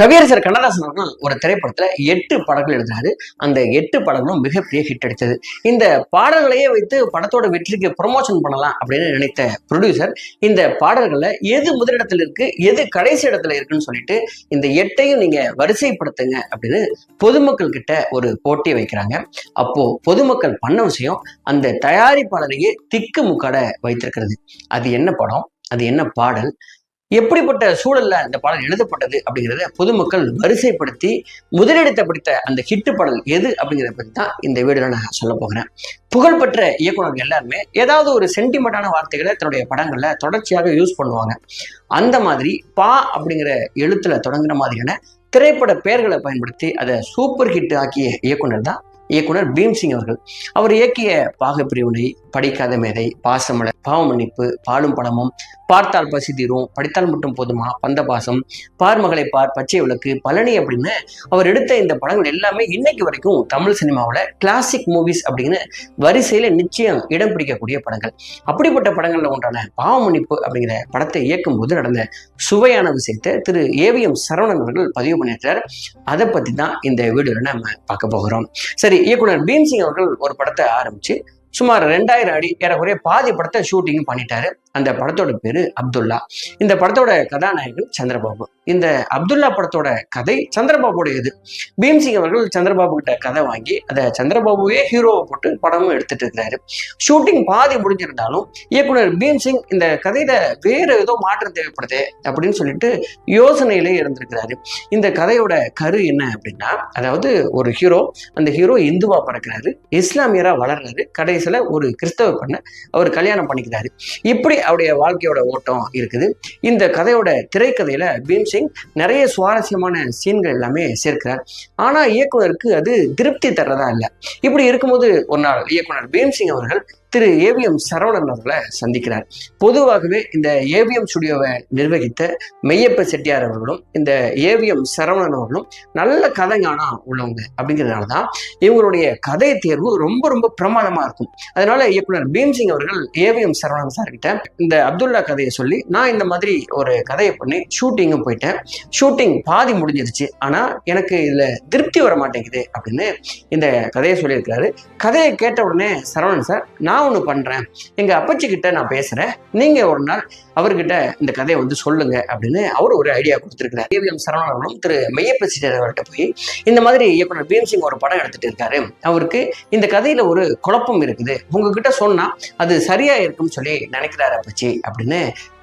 கவியரசர் கண்ணதாசன் அவர்கள் ஒரு திரைப்படத்துல எட்டு படங்கள் எழுதுறாரு. அந்த எட்டு படங்களும் மிகப்பெரிய ஹிட் அடித்தது. இந்த பாடல்களையே வைத்து படத்தோட வெற்றிக்கு ப்ரொமோஷன் பண்ணலாம் அப்படின்னு நினைத்த ப்ரொடியூசர் இந்த பாடல்கள்ல எது முதலிடத்துல இருக்கு எது கடைசி இடத்துல இருக்குன்னு சொல்லிட்டு இந்த எட்டையும் நீங்க வரிசைப்படுத்துங்க அப்படின்னு பொதுமக்கள் கிட்ட ஒரு போட்டி வைக்கிறாங்க. அப்போ பொதுமக்கள் பண்ண விஷயம் அந்த தயாரிப்பாளரையே திக்கு முக்காட வைத்திருக்கிறது. அது என்ன படம்? அது என்ன பாடல்? எப்படிப்பட்ட சூழல்ல இந்த பாடல் எழுதப்பட்டது அப்படிங்கிறத பொதுமக்கள் வரிசைப்படுத்தி முதலிடத்தை பிடித்த அந்த ஹிட்டு பாடல் எது அப்படிங்கிறத பத்தி தான் இந்த வீடியோல நான் சொல்ல போகிறேன். புகழ்பெற்ற இயக்குனர் எல்லாருமே ஏதாவது ஒரு சென்டிமெண்டான வார்த்தைகளை தன்னுடைய படங்கள்ல தொடர்ச்சியாக யூஸ் பண்ணுவாங்க. அந்த மாதிரி பா அப்படிங்கிற எழுத்துல தொடங்குற மாதிரியான திரைப்பட பெயர்களை பயன்படுத்தி அதை சூப்பர் ஹிட் ஆக்கிய இயக்குனர் தான் இயக்குனர் பீம்சிங் அவர்கள். அவர் இயக்கிய பாகப்பிரிவினை படிக்காத மேதை பாசமலர் பாவமன்னிப்பு பாலும் பழமும் பார்த்தால் பசி தீரும் படித்தால் மட்டும் போதுமா பந்த பாசம் பார் மகளை பார் பச்சை விளக்கு பழனி அப்படின்னு அவர் எடுத்த இந்த படங்கள் எல்லாமே இன்னைக்கு வரைக்கும் தமிழ் சினிமாவில் கிளாசிக் மூவிஸ் அப்படின்னு வரிசையில நிச்சயம் இடம் பிடிக்கக்கூடிய படங்கள். அப்படிப்பட்ட படங்கள்ல ஒன்றான பாவமன்னிப்பு அப்படிங்கிற படத்தை இயக்கும் போது நடந்த சுவையான விஷயத்தை திரு ஏவிஎம் சரவணன் அவர்கள் பதிவு பண்ணியிருக்கிறார். அதை பற்றி தான் இந்த வீடியோவில் நம்ம பார்க்க போகிறோம். சரி இயக்குனர் பீம்சிங் அவர்கள் ஒரு படத்தை ஆரம்பிச்சு சுமார் ரெண்டாயிரம் அடி ஏறக்குறைய பாதி படத்தை ஷூட்டிங் பண்ணிட்டாரு. அந்த படத்தோட பேரு அப்துல்லா. இந்த படத்தோட கதாநாயகன் சந்திரபாபு. இந்த அப்துல்லா படத்தோட கதை சந்திரபாபுடையது பீம்சிங் அவர்கள் சந்திரபாபு கிட்ட கதை வாங்கி அதை சந்திரபாபுவே ஹீரோவை போட்டு படமும் எடுத்துட்டு இருக்கிறாரு ஷூட்டிங் பாதி முடிஞ்சிருந்தாலும் இயக்குனர் பீம்சிங் இந்த கதையில வேற ஏதோ மாற்றம் தேவைப்படுது அப்படின்னு சொல்லிட்டு யோசனையிலே இருந்திருக்கிறாரு. இந்த கதையோட கரு என்ன அப்படின்னா அதாவது ஒரு ஹீரோ அந்த ஹீரோ இந்துவா பிறக்கிறாரு. இஸ்லாமியரா வளர்றாரு. கடைசியில ஒரு கிறிஸ்தவ பெண்ணை அவர் கல்யாணம் பண்ணிக்கிறாரு. இப்படி அவருடைய வாழ்க்கையோட ஓட்டம் இருக்குது. இந்த கதையோட திரைக்கதையில பீம்சிங் நிறைய சுவாரஸ்யமான சீன்கள் எல்லாமே சேர்க்கிறார். ஆனா இயக்குனருக்கு அது திருப்தி தர்றதா இல்லை. இப்படி இருக்கும்போது ஒரு நாள் இயக்குனர் பீம்சிங் அவர்கள் திரு ஏவிஎம் சரவணன் அவர்களை சந்திக்கிறார். பொதுவாகவே இந்த ஏவிஎம் ஸ்டுடியோவை நிர்வகித்த மெய்யப்ப செட்டியார் அவர்களும் இந்த ஏவிஎம் சரவணன் அவர்களும் நல்ல கதைஞானா உள்ளவங்க அப்படிங்கிறதுனால தான் இவங்களுடைய கதை தேர்வு ரொம்ப ரொம்ப பிரமாதமாக இருக்கும். அதனால இயக்குனர் பீம்சிங் அவர்கள் ஏவிஎம் சரவணன் சார் கிட்ட இந்த அப்துல்லா கதையை சொல்லி நான் இந்த மாதிரி ஒரு கதையை பண்ணி ஷூட்டிங்கும் போயிட்டேன். ஷூட்டிங் பாதி முடிஞ்சிருச்சு. ஆனால் எனக்கு இதில் திருப்தி வர மாட்டேங்குது அப்படின்னு இந்த கதையை சொல்லியிருக்கிறாரு. கதையை கேட்ட உடனே சரவணன் சார் நான் நான் ஒன்று பண்ணுறேன் எங்கள் அப்பச்சி கிட்ட நான் பேசுகிறேன் நீங்கள் ஒரு நாள் அவர்கிட்ட இந்த கதையை வந்து சொல்லுங்க அப்படின்னு அவர் ஒரு ஐடியா கொடுத்துருக்கிறார். ஏவிஎம் சரவணன் அவர்களும் திரு மெய்யப்பசிட்டர் அவர்கிட்ட போய் இந்த மாதிரி இயக்குனர் பீம்சிங் ஒரு படம் எடுத்துட்டு இருக்காரு. அவருக்கு இந்த கதையில் ஒரு குழப்பம் இருக்குது. உங்ககிட்ட சொன்னால் அது சரியாக இருக்கும்னு சொல்லி நினைக்கிறாரு அப்பச்சி அப்படின்னு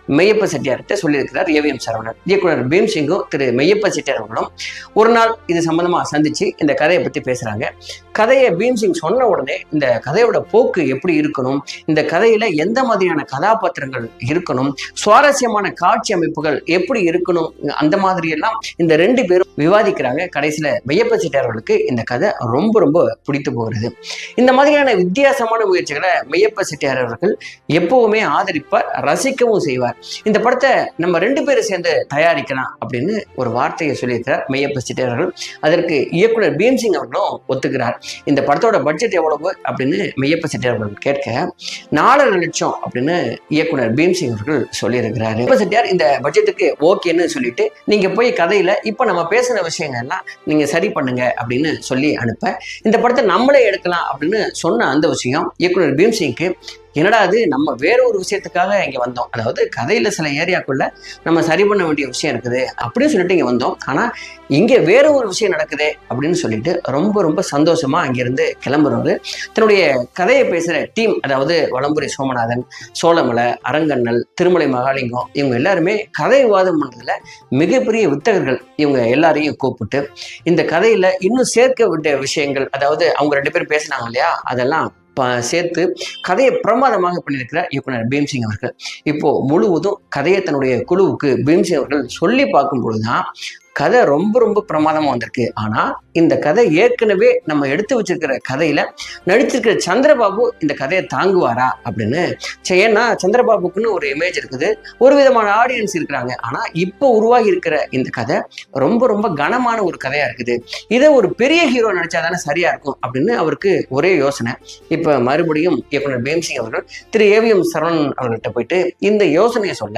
மெய்யப்ப செட்டியார்கிட்ட சொல்லியிருக்கிறார் ஏவிஎம் சரவணன். இயக்குனர் பீம்சிங்கும் திரு மெய்யப்ப செட்டியார் அவர்களும் ஒரு நாள் இது சம்பந்தமாக சந்திச்சு இந்த கதையை பற்றி பேசுகிறாங்க கதையை பீம்சிங் சொன்ன உடனே இந்த கதையோட போக்கு எப்படி இருக்கணும்? இந்த கதையில் எந்த மாதிரியான கதாபாத்திரங்கள் இருக்கணும்? சுவாரஸ்யமான காட்சி அமைப்புகள் எப்படி இருக்கணும்? அந்த மாதிரி எல்லாம் இந்த ரெண்டு பேரும் விவாதிக்கிறாங்க. கடைசியில் மெய்யப்ப செட்டியார்களுக்கு இந்த கதை ரொம்ப ரொம்ப பிடித்து போகிறது. இந்த மாதிரியான வித்தியாசமான முயற்சிகளை மெய்யப்ப செட்டியார் அவர்கள் எப்பவுமே ஆதரிப்பார் ரசிக்கவும் செய்வார். இந்த படத்தை நம்ம ரெண்டு பேரும் சேர்ந்து தயாரிக்கலாம் அப்படின்னு ஒரு வார்த்தையை சொல்லியிருக்கிறார் மெய்யப்ப செட்டியார் அதற்கு இயக்குனர் பீம்சிங் அவர்களும் ஒத்துக்கிறார். இந்த படத்தோட பட்ஜெட் எவ்வளவு அப்படின்னு மெய்யப்ப செட்டியார் அவர்கள் கேட்க நாலரை லட்சம் அப்படின்னு இயக்குனர் பீம்சிங் அவர்கள் சொல்லியிருக்கிறாரு. மெய்யப்ப செட்டியார் இந்த பட்ஜெட்டுக்கு ஓகேன்னு சொல்லிட்டு நீங்க போய் கதையில இப்ப நம்ம பேசின விஷயங்கள்லாம் நீங்க சரி பண்ணுங்க அப்படின்னு சொல்லி அனுப்ப இந்த படத்தை நம்மளே எடுக்கலாம் அப்படின்னு சொன்ன அந்த விஷயம் இயக்குனர் பீம்சிங்க்கு என்னடா அது? நம்ம வேற ஒரு விஷயத்துக்காக இங்கே வந்தோம். அதாவது கதையில் சில ஏரியாக்குள்ள நம்ம சரி பண்ண வேண்டிய விஷயம் இருக்குது. அப்படின்னு சொல்லிட்டு இங்கே வந்தோம். ஆனால் இங்கே வேற ஒரு விஷயம் நடக்குது அப்படின்னு சொல்லிட்டு ரொம்ப ரொம்ப சந்தோஷமாக அங்கேருந்து கிளம்புறவர் தன்னுடைய கதையை பேசுகிற டீம் அதாவது வளம்புரி சோமநாதன் சோழமலை அரங்கண்ணல் திருமலை மகாலிங்கம் இவங்க எல்லாருமே கதை விவாதம் பண்ணுறதுல மிகப்பெரிய வித்தகர்கள். இவங்க எல்லாரையும் கூப்பிட்டு இந்த கதையில் இன்னும் சேர்க்க வேண்டிய விஷயங்கள் அதாவது அவங்க ரெண்டு பேரும் பேசினாங்க இல்லையா? அதெல்லாம் சேர்த்து கதையை பிரமாதமாக பண்ணியிருக்கிறார் இயக்குனர் பீம்சிங் அவர்கள். இப்போது முழுவதும் கதையை தன்னுடைய குழுவுக்கு பீம்சிங் அவர்கள் சொல்லி பார்க்கும் பொழுதுதான் கதை ரொம்ப ரொம்ப பிரமாதமாக வந்திருக்கு. ஆனால் இந்த கதை ஏற்கனவே நம்ம எடுத்து வச்சிருக்கிற கதையில் நடிச்சிருக்கிற சந்திரபாபு இந்த கதையை தாங்குவாரா அப்படின்னு. சரி, ஏன்னா சந்திரபாபுக்குன்னு ஒரு இமேஜ் இருக்குது. ஒரு விதமான ஆடியன்ஸ் இருக்கிறாங்க. ஆனால் இப்போ உருவாகி இருக்கிற இந்த கதை ரொம்ப ரொம்ப கனமான ஒரு கதையாக இருக்குது. இதை ஒரு பெரிய ஹீரோ நடிச்சா தானே சரியாக இருக்கும் அப்படின்னு அவருக்கு ஒரே யோசனை. இப்போ மறுபடியும் இயக்குனர் பேம்சிங் அவர்கள் திரு. ஏவிஎம் சரவணன் அவர்கள்ட்ட போயிட்டு இந்த யோசனையை சொல்ல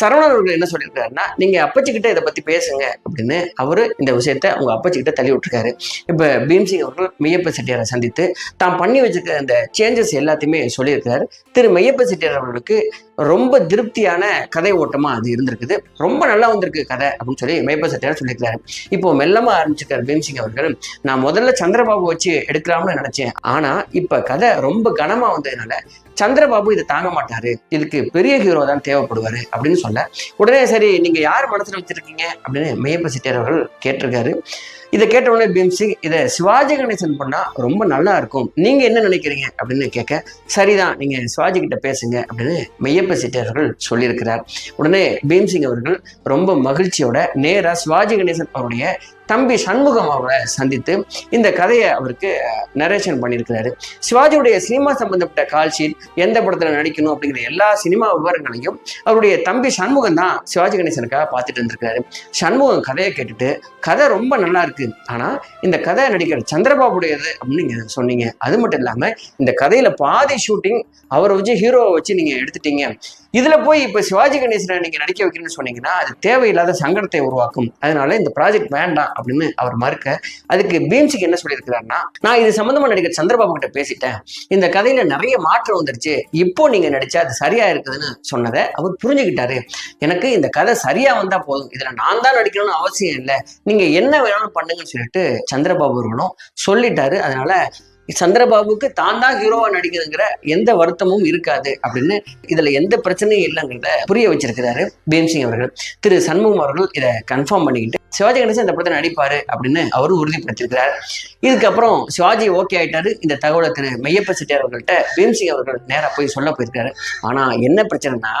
சரவணன் அவர்கள் என்ன சொல்லியிருக்காருன்னா நீங்கள் அப்பச்சிக்கிட்ட இதை பற்றி பேசுங்க அப்படின்னு அவரு இந்த விஷயத்தை அவங்க அப்பச்சிக்கிட்ட தள்ளி விட்டுருக்காரு இப்போ பீம்சிங் அவர்கள் மெய்யப்ப செட்டியாரை சந்தித்து தான் பண்ணி வச்சிருக்க அந்த சேஞ்சஸ் எல்லாத்தையுமே சொல்லியிருக்காரு திரு மெய்யப்ப செட்டியார் அவர்களுக்கு ரொம்ப திருப்தியான கதை ஓட்டமா அது இருந்திருக்குது. ரொம்ப நல்லா வந்திருக்கு கதை அப்படின்னு சொல்லி மெய்யப்ப செட்டியார் சொல்லியிருக்காரு இப்போ மெல்லமா ஆரம்பிச்சிருக்காரு பீம்சிங் அவர்கள். நான் முதல்ல சந்திரபாபு வச்சு எடுக்கலாம்னு நினைச்சேன். ஆனா இப்ப கதை ரொம்ப கனமா வந்ததுனால சந்திரபாபு இதை தாங்க மாட்டாரு. இதுக்கு பெரிய ஹீரோ தான் தேவைப்படுவாரு அப்படின்னு சொல்ல உடனே சரி நீங்க யார் மனசுல வச்சிருக்கீங்க? அப்படின்னு மேயப்ப செட்டியார் அவர்கள் கேட்டிருக்காரு. இதை கேட்ட உடனே பீம்சிங் இதை சிவாஜி கணேசன் பண்ணா ரொம்ப நல்லா இருக்கும். நீங்க என்ன நினைக்கிறீங்க? அப்படின்னு கேட்க சரிதான் நீங்க சிவாஜி கிட்ட பேசுங்க அப்படின்னு மெய்யப்ப செட்டியார் சொல்லியிருக்கிறார். உடனே பீம்சிங் அவர்கள் ரொம்ப மகிழ்ச்சியோட நேரா சிவாஜி கணேசன் அவருடைய தம்பி சண்முகம் அவரை சந்தித்து இந்த கதையை அவருக்கு நரேஷன் பண்ணியிருக்கிறாரு. சிவாஜியுடைய சினிமா சம்பந்தப்பட்ட கால் ஷீட் எந்த படத்தில் நடிக்கணும் அப்படிங்கிற எல்லா சினிமா விவரங்களையும் அவருடைய தம்பி சண்முகம் தான் சிவாஜி கணேசனுக்காக பார்த்துட்டு இருந்திருக்காரு. சண்முகம் கதையை கேட்டுட்டு கதை ரொம்ப நல்லா இருக்கு. ஆனால் இந்த கதை நடிக்கிற சந்திரபாபுடையது அப்படின்னு நீங்க சொன்னீங்க. அது மட்டும் இல்லாமல் இந்த கதையில பாதி ஷூட்டிங் அவரை வச்சு ஹீரோவை வச்சு நீங்க எடுத்துட்டீங்க. இதுல போய் இப்ப சிவாஜி கணேசனை நீங்க நடிக்க வைக்கணும்னு சொன்னீங்கன்னா அது தேவையில்லாத சங்கடத்தை உருவாக்கும். அதனால இந்த ப்ராஜெக்ட் வேண்டாம். அப்படின்னு அவர் மறுக்க அதுக்கு பீம்ஸுக்கு என்ன சொல்லியிருக்கிறாருன்னா நான் இது சம்பந்தமா நடிகர் சந்திரபாபு கிட்ட பேசிட்டேன். இந்த கதையில நிறைய மாற்றம் வந்துருச்சு. இப்போ நீங்க நடிச்சா அது சரியா இருக்குதுன்னு சொன்னதை அவர் புரிஞ்சுக்கிட்டாரு. எனக்கு இந்த கதை சரியா வந்தா போதும். இதுல நான் தான் நடிக்கணும்னு அவசியம் இல்லை. நீங்க என்ன வேணாலும் பண்ணுங்கன்னு சொல்லிட்டு சந்திரபாபு அவர்களும் சொல்லிட்டாரு. அதனால சந்திரபாபுக்கு தான் தான் ஹீரோவா நடிக்குதுங்கிற எந்த வருத்தமும் இருக்காது அப்படின்னு இதுல எந்த பிரச்சனையும் இல்லைங்கிறத புரிய வச்சிருக்கிறாரு பீம்சிங் அவர்கள். திரு சண்முகம் அவர்கள் இதை கன்ஃபார்ம் பண்ணிக்கிட்டு சிவாஜி கணேசன் இந்த படத்தை நடிப்பாரு அப்படின்னு அவரும் உறுதிப்படுத்திருக்கிறார் இதுக்கப்புறம் சிவாஜி ஓகே ஆயிட்டாரு. இந்த தகவலை திரு மெய்யப்ப செட்டியார் அவர்கள்ட்ட பீம்சிங் அவர்கள் நேரா போய் சொல்ல போயிருக்காரு. ஆனா என்ன பிரச்சனைனா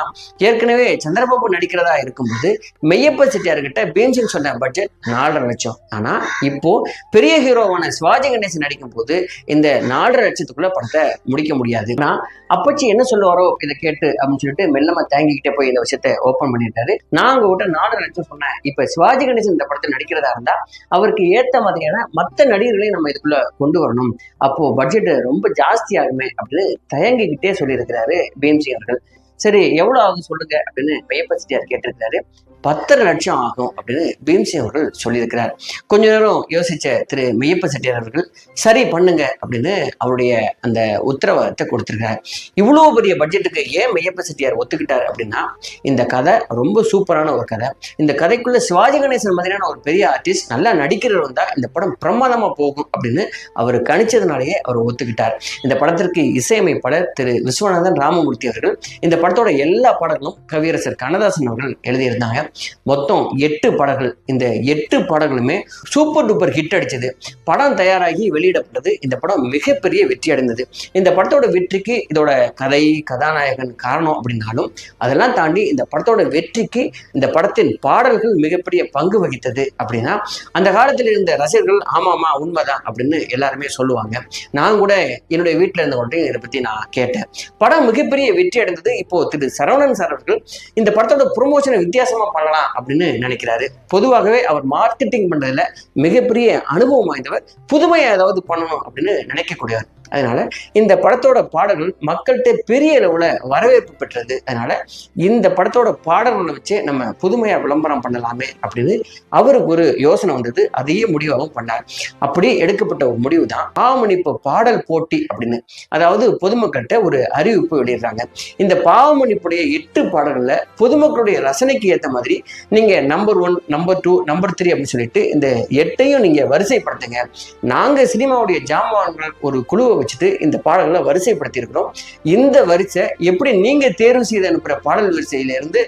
ஏற்கனவே சந்திரபாபு நடிக்கிறதா இருக்கும்போது மெய்யப்ப செட்டியார் கிட்ட பீம்சிங் சொன்ன பட்ஜெட் நாலரை லட்சம். ஆனா இப்போ பெரிய ஹீரோவான சிவாஜி கணேசன் நடிக்கும் போது இந்த நாலரை லட்சத்துக்குள்ள படத்தை முடிக்க முடியாது. நான் அப்பச்சி என்ன சொல்லுவாரோ இதை கேட்டு அப்படின்னு சொல்லிட்டு மெல்லமா தேங்கிக்கிட்டே போய் இந்த விஷயத்த ஓப்பன் பண்ணிட்டாரு. நான் உங்க கிட்ட நாலரை லட்சம் சொன்னேன். இப்ப சிவாஜி கணேசன் இந்த படத்தை நடிக்கிறதா இருந்தா அவருக்கு ஏத்த மாதிரியான மத்த நடிகர்களையும் நம்ம இதுக்குள்ள கொண்டு வரணும். அப்போ பட்ஜெட் ரொம்ப ஜாஸ்தி ஆகுமே அப்படின்னு தயங்கிக்கிட்டே சொல்லியிருக்கிறாரு பீம்சி அவர்கள். சரி எவ்வளவு ஆகும் சொல்லுங்க அப்படின்னு மெய்யப்ப செட்டியார் கேட்டிருக்கிறாரு பத்தரை லட்சம் ஆகும் அப்படின்னு பீம்சி அவர்கள் சொல்லியிருக்கிறார். கொஞ்ச நேரம் யோசிச்ச திரு மெய்யப்ப செட்டியார் அவர்கள் சரி பண்ணுங்க அப்படின்னு அவருடைய அந்த உத்தரவாதத்தை கொடுத்துருக்காரு இவ்வளவு பெரிய பட்ஜெட்டுக்கு ஏன் மெய்யப்ப செட்டியார் ஒத்துக்கிட்டார் அப்படின்னா இந்த கதை ரொம்ப சூப்பரான ஒரு கதை. இந்த கதைக்குள்ள சிவாஜி கணேசன் மாதிரியான ஒரு பெரிய ஆர்டிஸ்ட் நல்லா நடிக்கிறவர் வந்தால் இந்த படம் பிரமாதமா போகும் அப்படின்னு அவர் கணிச்சதுனாலேயே அவர் ஒத்துக்கிட்டார். இந்த படத்திற்கு இசையமைப்பாளர் திரு விஸ்வநாதன் ராமமூர்த்தி அவர்கள் இந்த படத்தோட எல்லா பாடல்களும் கவியரசர் கண்ணதாசன் அவர்கள் எழுதியிருந்தாங்க. மொத்தம் எட்டு படங்கள் இந்த எட்டு படங்களுமே சூப்பர் டூப்பர் ஹிட் அடிச்சது. படம் தயாராகி வெளியிடப்பட்டது. இந்த படம் மிகப்பெரிய வெற்றி அடைந்தது. இந்த படத்தோட வெற்றிக்கு இதோட கதை கதாநாயகன் காரணம் அப்படின்னாலும் அதெல்லாம் தாண்டி இந்த படத்தோட வெற்றிக்கு இந்த படத்தின் பாடல்கள் மிகப்பெரிய பங்கு வகித்தது அப்படின்னா அந்த காலத்தில் இருந்த ரசிகர்கள் ஆமாமா உண்மைதான் அப்படின்னு எல்லாருமே சொல்லுவாங்க. நான் கூட என்னுடைய வீட்டில் இருந்தவங்கள்ட்ட இதை பத்தி நான் கேட்டேன். படம் மிகப்பெரிய வெற்றி அடைந்தது இப்போ திரு சரவணன் சார் அவர்கள் இந்த படத்தோட ப்ரொமோஷனை வித்தியாசமா பண்ணலாம் அப்படின்னு நினைக்கிறாரு. பொதுவாகவே அவர் மார்க்கெட்டிங் பண்றதுல மிகப்பெரிய அனுபவம் வாய்ந்தவர். புதுமையை ஏதாவது பண்ணணும் அப்படின்னு நினைக்கக்கூடியவர். அதனால இந்த படத்தோட பாடல்கள் மக்கள்கிட்ட பெரிய அளவுல வரவேற்பு பெற்றது. அதனால இந்த படத்தோட பாடல்களை வச்சு நம்ம புதுமையா விளம்பரம் பண்ணலாமே அப்படின்னு அவருக்கு ஒரு யோசனை வந்தது. அதையே முடிவாகவும் பண்ணார். அப்படி எடுக்கப்பட்ட ஒரு முடிவு தான் பாவமணிப்பு பாடல் போட்டி அப்படின்னு. அதாவது பொதுமக்கள்கிட்ட ஒரு அறிவிப்பு வெளியிடுறாங்க. இந்த பாவமணிப்புடைய எட்டு பாடல்கள்ல பொதுமக்களுடைய ரசனைக்கு ஏற்ற மாதிரி நீங்க number one number two number three அப்படின்னு சொல்லிட்டு இந்த எட்டையும் நீங்க வரிசைப்படுத்துங்க. நாங்க சினிமாவுடைய ஜாமான்கள் ஒரு குழுவை வச்சுட்டு இந்த பாடல்களை வரிசைப்படுத்தி இருக்கிறோம் இந்த வரிசை எப்படி நீங்கள் தேர்வு செய்து அனுப்புகிற பாடல் வரிசையிலேருந்து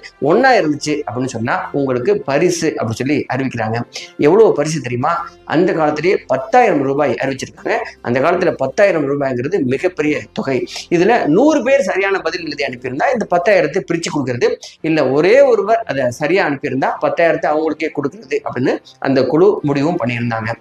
இருந்து இருந்துச்சு அப்படின்னு சொன்னால் உங்களுக்கு பரிசு அப்படின்னு சொல்லி அறிவிக்கிறாங்க. எவ்வளோ பரிசு தெரியுமா? அந்த காலத்திலேயே பத்தாயிரம் ரூபாய் அறிவிச்சிருக்காங்க. அந்த காலத்தில் பத்தாயிரம் ரூபாய்ங்கிறது மிகப்பெரிய தொகை. இதில் நூறு பேர் சரியான பதில் எழுதி அனுப்பியிருந்தா இந்த பத்தாயிரத்தை பிரித்து கொடுக்கறது. இல்லை ஒரே ஒருவர் அதை சரியாக அனுப்பியிருந்தா பத்தாயிரத்தை அவங்களுக்கே கொடுக்கறது அப்படின்னு அந்த குழு முடிவும் பண்ணியிருந்தாங்க.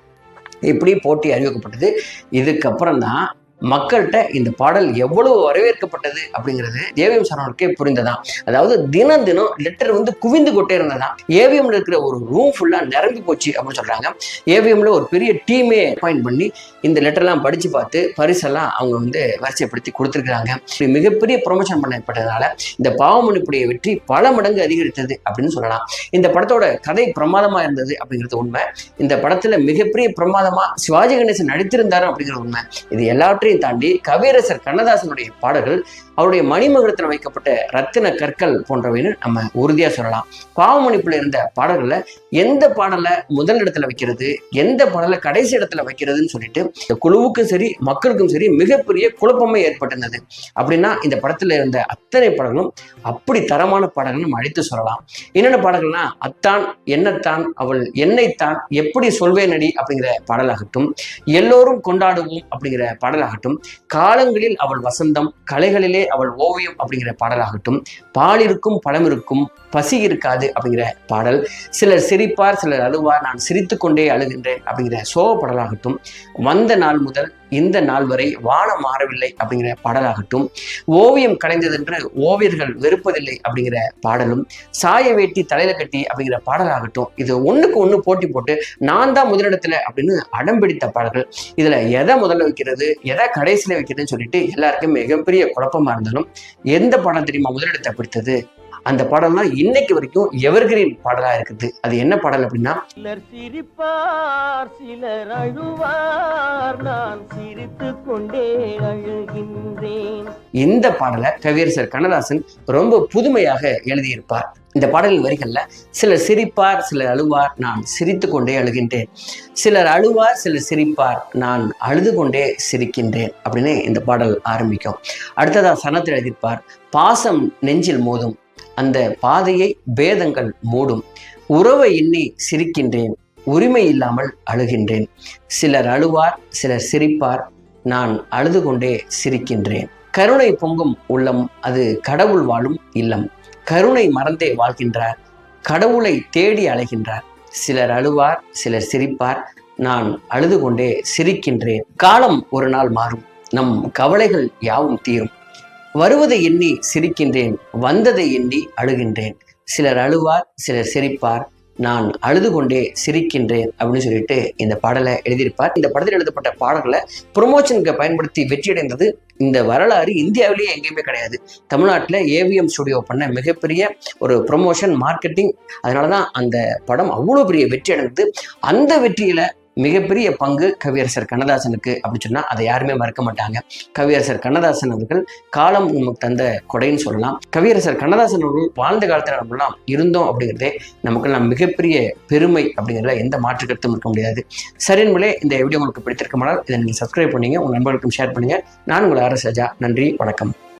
இப்படி போட்டி அறிவிக்கப்பட்டது. இதுக்கப்புறம் தான் மக்கள்கிட்ட இந்த பாடல் எவ்வளவு வரவேற்கப்பட்டது அப்படிங்கிறது ஏவிஎம் சரவணனுக்கே புரிந்ததான் அதாவது தினம் தினம் லெட்டர் வந்து குவிந்து கொண்டே இருந்ததாம் ஏவிஎம்ல இருக்கிற ஒரு ரூம் ஃபுல்லா நிரம்பி போச்சு அப்படின்னு சொல்றாங்க. ஏவிஎம்ல ஒரு பெரிய டீமே அப்பாயிண்ட் பண்ணி இந்த லெட்டர்லாம் படிச்சு பார்த்து பரிசெல்லாம் அவங்க வந்து வரிசைப்படுத்தி கொடுத்துருக்காங்க மிகப்பெரிய ப்ரொமோஷன் பண்ணப்பட்டதால இந்த பாவமணிப்புடைய வெற்றி பல மடங்கு அதிகரித்தது அப்படின்னு சொல்லலாம். இந்த படத்தோட கதை பிரமாதமா இருந்தது அப்படிங்கிறது உண்மை. இந்த படத்துல மிகப்பெரிய பிரமாதமா சிவாஜி கணேசன் நடித்திருந்தாரு அப்படிங்கிற உண்மை. இது எல்லாவற்றையும் தாண்டி கவியரசர் கண்ணதாசனுடைய பாடல்கள் அவருடைய மணிமகுடத்தில் வைக்கப்பட்ட ரத்தின கற்கள் போன்றவைன்னு நம்ம உறுதியா சொல்லலாம். பாவமணிப்புல இருந்த பாடல்களை எந்த பாடலை முதல் இடத்துல வைக்கிறது எந்த பாடலை கடைசி இடத்துல வைக்கிறதுன்னு சொல்லிட்டு இந்த குழுவுக்கும் சரி மக்களுக்கும் சரி மிகப்பெரிய குழப்பமே ஏற்பட்டிருந்தது. அப்படின்னா இந்த படத்துல இருந்த அத்தனை பாடல்களும் அப்படி தரமான பாடல்கள் நம்ம அழைத்து சொல்லலாம். என்னென்ன பாடல்கள்னா அத்தான் என்னத்தான் அவள் என்னைத்தான் எப்படி சொல்வேனடி அப்படிங்கிற பாடலாகட்டும் எல்லோரும் கொண்டாடுவோம் அப்படிங்கிற பாடலாகட்டும் காலங்களில் அவள் வசந்தம் கலைகளிலே அவள் ஓவியம் அப்படிங்கிற பாடலாகட்டும் பாலிருக்கும் பழமிருக்கும் பசி இருக்காது அப்படிங்கிற பாடல் சிலர் சிரிப்பார் சிலர் அழுவார் நான் சிரித்துக்கொண்டே அழுகின்றேன் அப்படிங்கிற சோக பாடலாகட்டும் வந்த நாள் முதல் இந்த நாள் வரை வானம் மாறவில்லை அப்படிங்கிற பாடலாகட்டும் ஓவியம் கலைந்ததென்று ஓவியர்கள் வெறுப்பதில்லை அப்படிங்கிற பாடலும் சாய வேட்டி தலையில கட்டி அப்படிங்கிற பாடலாகட்டும் இது ஒண்ணுக்கு ஒண்ணு போட்டி போட்டு நான் தான் முதலிடத்துல அப்படின்னு அடம் பிடித்த பாடல்கள். இதுல எதை முதல்ல வைக்கிறது எதை கடைசியில வைக்கிறதுன்னு சொல்லிட்டு எல்லாருக்கும் மிகப்பெரிய குழப்பமா இருந்தாலும் எந்த படம் தெரியுமா? முதலிடத்தை பிடித்தது? அந்த பாடல்லாம் இன்னைக்கு வரைக்கும் எவர்கிரீன் பாடலா இருக்குது. அது என்ன பாடல் அப்படின்னா? சிலர் சிரிப்பார் சிலர் அழுவார். நான் சிரித்துக் கொண்டே அழுகின்றேன். இந்த பாடலை கவியரசர் கண்ணதாசன் ரொம்ப புதுமையாக எழுதியிருப்பார். இந்த பாடலின் வரிகள்ல சிலர் சிரிப்பார் சிலர் அழுவார் நான் சிரித்து கொண்டே அழுகின்றேன். சிலர் அழுவார் சிலர் சிரிப்பார் நான் அழுது கொண்டே சிரிக்கின்றேன். அப்படின்னு இந்த பாடல் ஆரம்பிக்கும். அடுத்ததா சனத்தில் எழுதியிருப்பார் பாசம் நெஞ்சில் மோதும் அந்த பாதையை பேதங்கள் மூடும். உறவை எண்ணி சிரிக்கின்றேன் உரிமை இல்லாமல் அழுகின்றேன். சிலர் அழுவார் சிலர் சிரிப்பார் நான் அழுது கொண்டே சிரிக்கின்றேன். கருணை பொங்கும் உள்ளம் அது கடவுள் வாழும் இல்லம். கருணை மறந்தே வாழ்கின்றார் கடவுளை தேடி அலைகின்றார். சிலர் அழுவார் சிலர் சிரிப்பார் நான் அழுது கொண்டே சிரிக்கின்றேன். காலம் ஒரு நாள் மாறும் நம் கவலைகள் யாவும் தீரும். வருவதை எண்ணி சிரிக்கின்றேன் வந்ததை எண்ணி அழுகின்றேன். சிலர் அழுவார் சிலர் சிரிப்பார். நான் அழுது கொண்டே சிரிக்கின்றேன் அப்படின்னு சொல்லிட்டு இந்த பாடலை எழுதியிருப்பார். இந்த படத்தில் எழுதப்பட்ட பாடல்களை ப்ரொமோஷனுக்கு பயன்படுத்தி வெற்றியடைந்தது இந்த வரலாறு இந்தியாவிலேயே எங்கேயுமே கிடையாது. தமிழ்நாட்டில் ஏவிஎம் ஸ்டுடியோ பண்ண மிகப்பெரிய ஒரு ப்ரொமோஷன் மார்க்கெட்டிங் அதனால தான் அந்த படம் அவ்வளோ பெரிய வெற்றி அடைந்தது. அந்த வெற்றியில மிகப்பெரிய பங்கு கவியரசர் கண்ணதாசனுக்கு அப்படின்னு சொன்னால் அதை யாருமே மறக்க மாட்டாங்க. கவியரசர் கண்ணதாசன் அவர்கள் காலம் நமக்கு தந்த கொடைன்னு சொல்லலாம். கவியரசர் கண்ணதாசன் அவர்கள் வாழ்ந்த காலத்தில் நம்மளாம் இருந்தோம் அப்படிங்கிறதே நமக்கெல்லாம் மிகப்பெரிய பெருமை அப்படிங்கிறத எந்த மாற்று கருத்தும் இருக்க முடியாது. சரி என்பதே இந்த வீடியோ உங்களுக்கு பிடித்திருக்குமானால் இதை நீங்கள் சப்ஸ்கிரைப் பண்ணீங்க உங்கள் நண்பர்களுக்கும் ஷேர் பண்ணுங்க. நான் உங்கள் ஆர் எஸ் ராஜா. நன்றி வணக்கம்.